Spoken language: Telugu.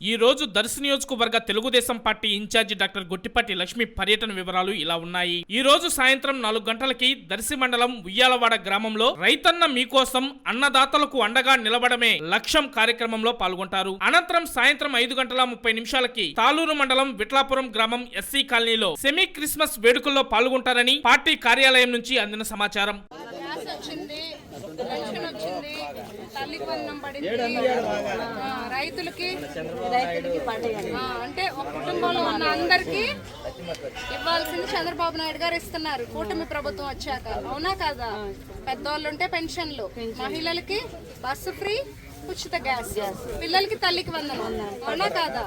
ఈ రోజు దర్శి నియోజకవర్గ Telugu Desam party in charge doctor Gottipati Lakshmi పర్యటన వివరాలు ఇలా ఉన్నాయి. ఈ రోజు సాయంత్రం నాలుగు గంటలకి దర్శి మండలం ఉయ్యాలవాడ గ్రామంలో రైతన్న మీకోసం అన్నదాతలకు అండగా నిలబడమే లక్ష్యం కార్యక్రమంలో పాల్గొంటారు. అనంతరం సాయంత్రం ఐదు గంటల ముప్పై నిమిషాలకి తాలూరు మండలం విట్లాపురం గ్రామం ఎస్సీ కాలనీలో సెమీ క్రిస్మస్ వేడుకల్లో పాల్గొంటారని పార్టీ కార్యాలయం నుంచి అందిన సమాచారం. తల్లికి వందనం పడింది. రైతులకి. అంటే ఒక కుటుంబంలో ఉన్న అందరికి ఇవ్వాల్సింది చంద్రబాబు నాయుడు గారు ఇస్తున్నారు. కూటమి ప్రభుత్వం వచ్చాక. అవునా కాదా? పెద్దవాళ్ళు ఉంటే పెన్షన్లు. మహిళలకి బస్సు ఫ్రీ ఉచిత గ్యాస్. పిల్లలకి తల్లికి వందనం. అవునా కాదా?